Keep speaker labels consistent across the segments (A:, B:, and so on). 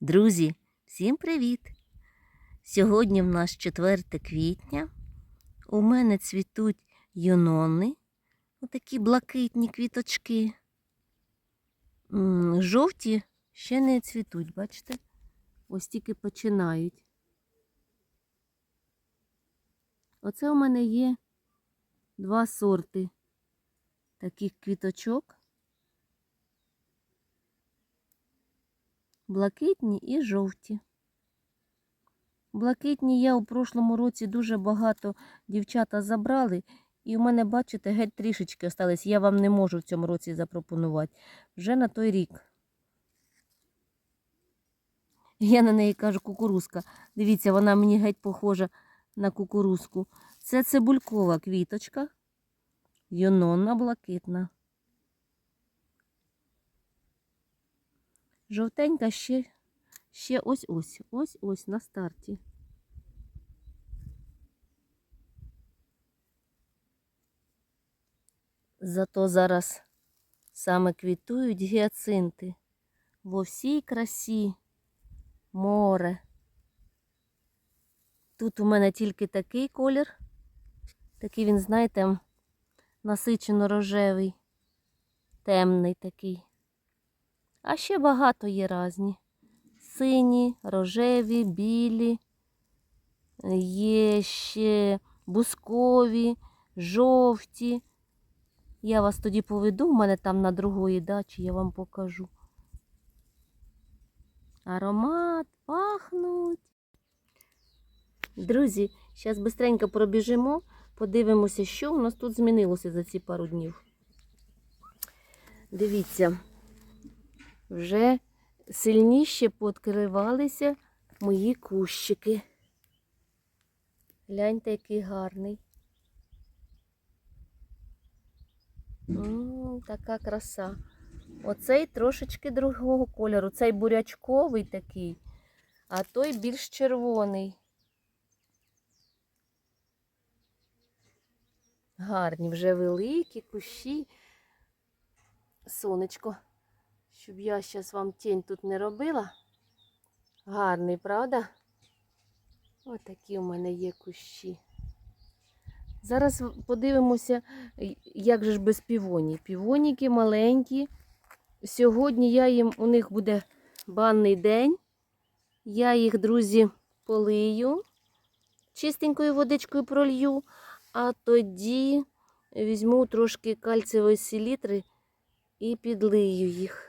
A: Друзі, всім привіт! Сьогодні в нас 4 квітня. У мене цвітуть юнони, отакі блакитні квіточки. Жовті ще не цвітуть, бачите? Ось тільки починають. Оце у мене є два сорти таких квіточок. Блакитні і жовті. Блакитні я у прошлому році дуже багато дівчата забрали, і у мене, бачите, геть трішечки остались. Я вам не можу в цьому році запропонувати. Вже на той рік. Я на неї кажу кукурузка. Дивіться, вона мені геть похожа на кукурузку. Це цибулькова квіточка. Юнонна блакитна. Жовтенька ще, ще ось-ось, ось-ось на старті. Зато зараз саме квітують гіацинти во всій красі море. Тут у мене тільки такий колір, такий він, знаєте, насичено рожевий, темний такий. А ще багато є різні. Сині, рожеві, білі, є ще бускові, жовті. Я вас тоді поведу, в мене там на другої дачі, я вам покажу. Аромат, пахнуть. Друзі, зараз швидко пробіжимо, подивимося, що у нас тут змінилося за ці пару днів. Дивіться вже сильніше пооткривалися мої кущики. Гляньте, який гарний. М, така краса. Оцей трошечки другого кольору. Цей бурячковий такий, а той більш червоний. Гарні, вже великі кущі. Сонечко щоб я зараз вам тінь тут не робила. Гарний, правда? Ось такі у мене є кущі. Зараз подивимося, як же ж без півоні. Півоніки маленькі. Сьогодні я їм, у них буде банний день. Я їх, друзі, полию, чистенькою водичкою пролью, а тоді візьму трошки кальцієвої селітри і підлию їх.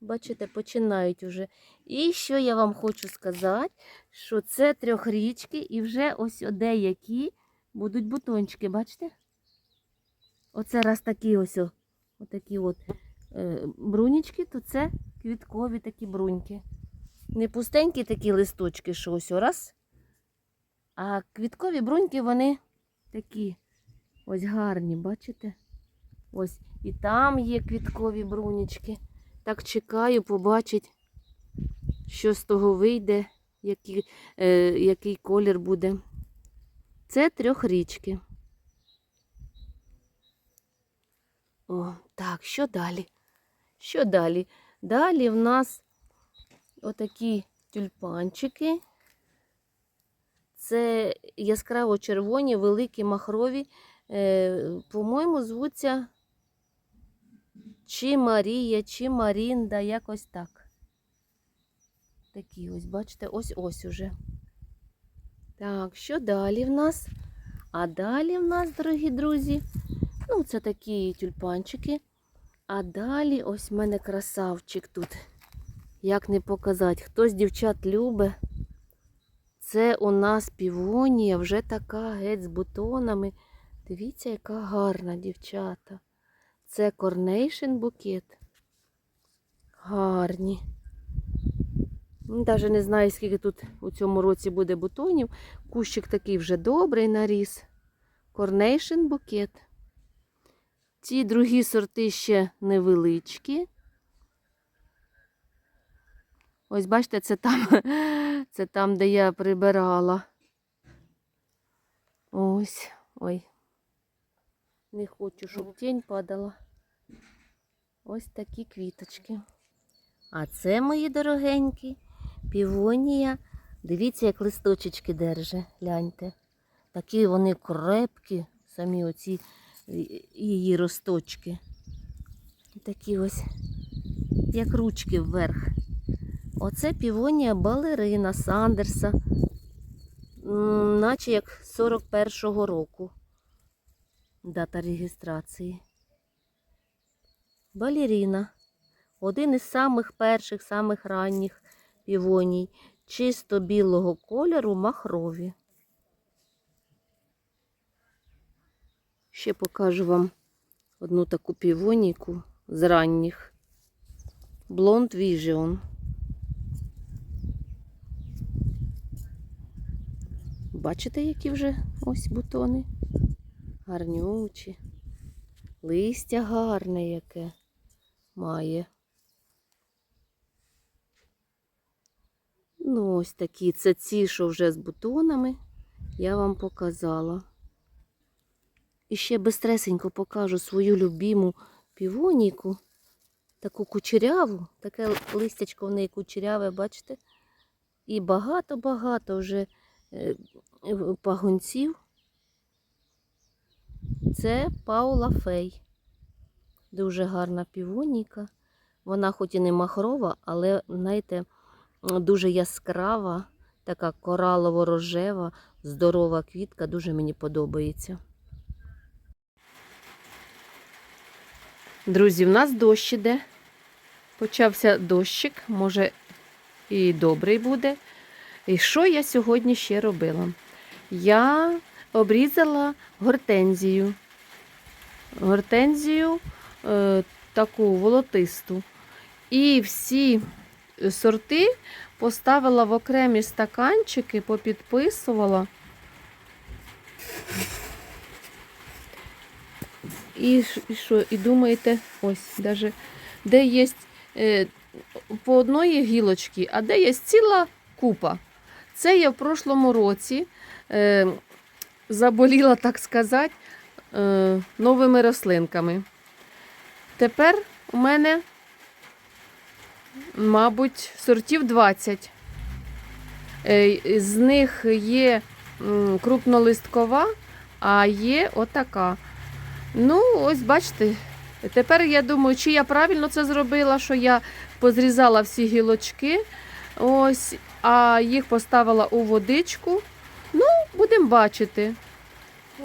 A: Бачите, починають уже. І що я вам хочу сказати, що це трьохрічки і вже ось деякі будуть бутончики, бачите? Оце раз такі ось отакі от е, брунічки, то це квіткові такі бруньки. Не пустенькі такі листочки, що ось раз. А квіткові бруньки, вони такі ось гарні, бачите? Ось і там є квіткові брунічки. Так чекаю, побачить, що з того вийде, який, е, який колір буде. Це трьохрічки. О, так, що далі? Що далі? Далі в нас отакі тюльпанчики. Це яскраво червоні, великі махрові. Е, По-моєму, звуться чи Марія, чи Марінда, якось так. Такі ось, бачите, ось-ось уже. Так, що далі в нас? А далі в нас, дорогі друзі, ну, це такі тюльпанчики. А далі ось в мене красавчик тут. Як не показати, хтось дівчат любить. Це у нас півонія, вже така геть з бутонами. Дивіться, яка гарна дівчата. Це корнейшн букет. Гарні. Навіть не знаю, скільки тут у цьому році буде бутонів. Кущик такий вже добрий наріс. Корнейшн букет. Ці другі сорти ще невеличкі. Ось, бачите, це там, це там, де я прибирала. Ось, ой. Не хочу, щоб тінь падала. Ось такі квіточки. А це, мої дорогенькі, півонія. Дивіться, як листочечки держи, гляньте. Такі вони крепкі, самі оці її росточки. Такі ось, як ручки вверх. Оце півонія балерина Сандерса, наче як 41-го року. Дата реєстрації. Балерина. Один із самих перших, самих ранніх півоній. Чисто білого кольору махрові. Ще покажу вам одну таку півонійку з ранніх. Blond Vision. Бачите, які вже ось бутони? Гарнючі. Листя гарне яке має. Ну, ось такі. Це ці, що вже з бутонами, я вам показала. І ще бистресенько покажу свою любиму півоніку. Таку кучеряву, таке листячко в неї кучеряве, бачите? І багато-багато вже е, пагонців. Це Паула Фей. Дуже гарна півоніка. Вона хоч і не махрова, але, знаєте, дуже яскрава, така коралово-рожева, здорова квітка, дуже мені подобається. Друзі, в нас дощ іде. Почався дощик, може і добрий буде. І що я сьогодні ще робила? Я обрізала гортензію. Гортензію е, таку волотисту. І всі сорти поставила в окремі стаканчики, попідписувала. І, що, і думаєте, ось, даже, де є е, по одної гілочки, а де є ціла купа. Це я в прошлому році е, заболіла, так сказати, е, новими рослинками. Тепер у мене, мабуть, сортів 20. Е, з них є крупнолисткова, а є отака. Ну, ось бачите, тепер я думаю, чи я правильно це зробила, що я позрізала всі гілочки, ось, а їх поставила у водичку. Бачити.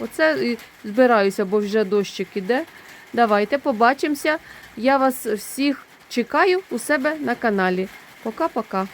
A: Оце збираюся, бо вже дощик іде. Давайте побачимося. Я вас всіх чекаю у себе на каналі. Пока-пока.